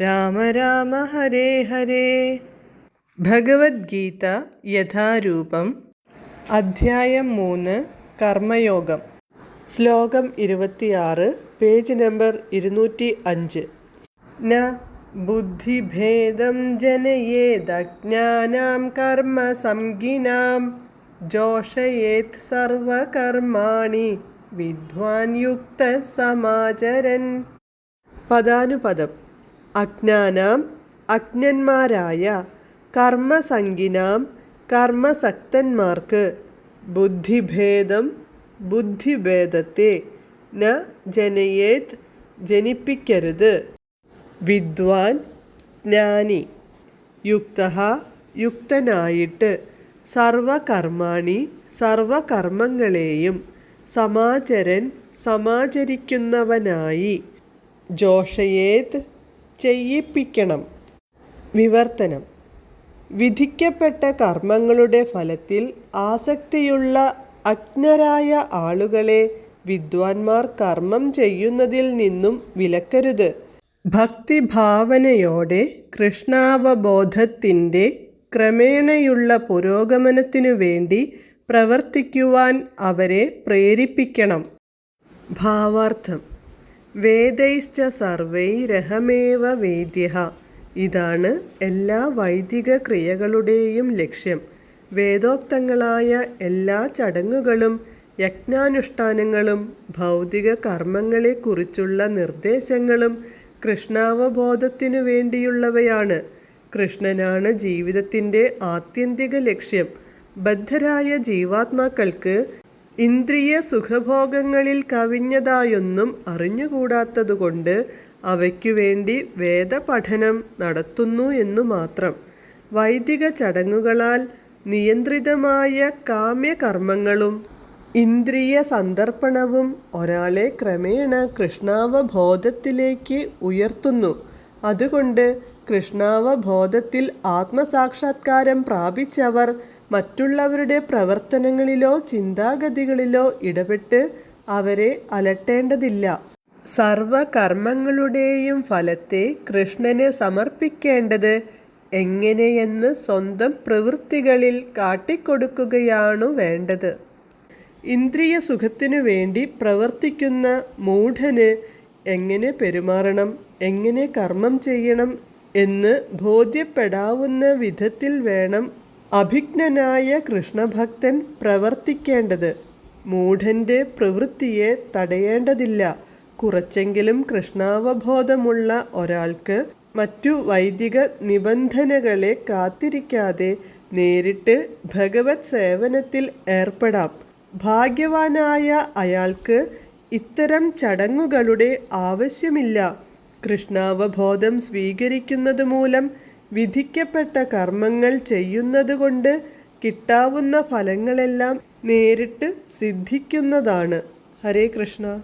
രാമ രാമ ഹരേ ഹരേ. ഭഗവത്ഗീത യഥാരൂപം. അധ്യായം മൂന്ന് കർമ്മയോഗം. ശ്ലോകം ഇരുപത്തിയാറ് പേജ് നമ്പർ ഇരുന്നൂറ്റി അഞ്ച്. ന ബുദ്ധിഭേദം ജനയേതജ്ഞാനാം കർമ്മ സംഗിനാം ജോഷയേത് സർവകർമാണി വിദ്വാൻ യുക്ത സമാചരൻ. പദാനുപദം. അജ്ഞാനാം അജ്ഞന്മാരായ കർമ്മസംഗിനാം കർമ്മസക്തന്മാർക്ക് ബുദ്ധിഭേദം ബുദ്ധിഭേദത്തെ ന ജനയേത് ജനിപ്പിക്കരുത്. വിദ്വാൻ ജ്ഞാനി യുക്ത യുക്തനായിട്ട് സർവകർമാണി സർവകർമ്മങ്ങളെയും സമാചരൻ സമാചരിക്കുന്നവനായി. ജോഷയേത് ചെയ്യിപ്പിക്കണം. വിവർത്തനം. വിധിക്കപ്പെട്ട കർമ്മങ്ങളുടെ ഫലത്തിൽ ആസക്തിയുള്ള അജ്ഞരായ ആളുകളെ വിദ്വാൻമാർ കർമ്മം ചെയ്യുന്നതിൽ നിന്നും വിലക്കരുത്. ഭക്തിഭാവനയോടെ കൃഷ്ണാവബോധത്തിന്റെ ക്രമേണയുള്ള പുരോഗമനത്തിനു വേണ്ടി പ്രവർത്തിക്കുവാൻ അവരെ പ്രേരിപ്പിക്കണം. ഭാവാർത്ഥം. വേദൈശ്ച സർവൈരഹമേവ വേദ്യ ഇതാണ് എല്ലാ വൈദിക ക്രിയകളുടെയും ലക്ഷ്യം. വേദോക്തങ്ങളായ എല്ലാ ചടങ്ങുകളും യജ്ഞാനുഷ്ഠാനങ്ങളും ഭൗതിക കർമ്മങ്ങളെക്കുറിച്ചുള്ള നിർദ്ദേശങ്ങളും കൃഷ്ണാവബോധത്തിനു വേണ്ടിയുള്ളവയാണ്. കൃഷ്ണനാണ് ജീവിതത്തിന്റെ ആത്യന്തിക ലക്ഷ്യം. ബദ്ധരായ ജീവാത്മാക്കൾക്ക് ഇന്ദ്രിയ സുഖഭോഗങ്ങളിൽ കവിഞ്ഞതായൊന്നും അറിഞ്ഞുകൂടാത്തതുകൊണ്ട് അവയ്ക്കു വേണ്ടി വേദപഠനം നടത്തുന്നു എന്നു മാത്രം. വൈദിക ചടങ്ങുകളാൽ നിയന്ത്രിതമായ കാമ്യകർമ്മങ്ങളും ഇന്ദ്രിയ സന്ദർപ്പണവും ഒരാളെ ക്രമേണ കൃഷ്ണാവബോധത്തിലേക്ക് ഉയർത്തുന്നു. അതുകൊണ്ട് കൃഷ്ണാവബോധത്തിൽ ആത്മസാക്ഷാത്കാരം പ്രാപിച്ചവർ മറ്റുള്ളവരുടെ പ്രവർത്തനങ്ങളിലോ ചിന്താഗതികളിലോ ഇടപെട്ട് അവരെ അലട്ടേണ്ടതില്ല. സർവകർമ്മങ്ങളുടെയും ഫലത്തെ കൃഷ്ണന് സമർപ്പിക്കേണ്ടത് എങ്ങനെയെന്ന് സ്വന്തം പ്രവൃത്തികളിൽ കാട്ടിക്കൊടുക്കുകയാണു വേണ്ടത്. ഇന്ദ്രിയ സുഖത്തിനു വേണ്ടി പ്രവർത്തിക്കുന്ന മൂഢന് എങ്ങനെ പെരുമാറണം എങ്ങനെ കർമ്മം ചെയ്യണം എന്ന് ബോധ്യപ്പെടാവുന്ന വിധത്തിൽ വേണം അഭിജ്ഞനായ കൃഷ്ണഭക്തൻ പ്രവർത്തിക്കേണ്ടത് മൂഢന്റെ പ്രവൃത്തിയെ തടയേണ്ടതില്ല. കുറച്ചെങ്കിലും കൃഷ്ണാവബോധമുള്ള ഒരാൾക്ക് മറ്റു വൈദിക നിബന്ധനകളെ കാത്തിരിക്കാതെ നേരിട്ട് ഭഗവത് സേവനത്തിൽ ഏർപ്പെടാം. ഭാഗ്യവാനായ അയാൾക്ക് ഇത്തരം ചടങ്ങുകളുടെ ആവശ്യമില്ല. കൃഷ്ണാവബോധം സ്വീകരിക്കുന്നത് മൂലം വിധിക്കപ്പെട്ട കർമ്മങ്ങൾ ചെയ്യുന്നതുകൊണ്ട് കിട്ടാവുന്ന ഫലങ്ങളെല്ലാം നേരിട്ട് സിദ്ധിക്കുന്നതാണ്. ഹരേ കൃഷ്ണ.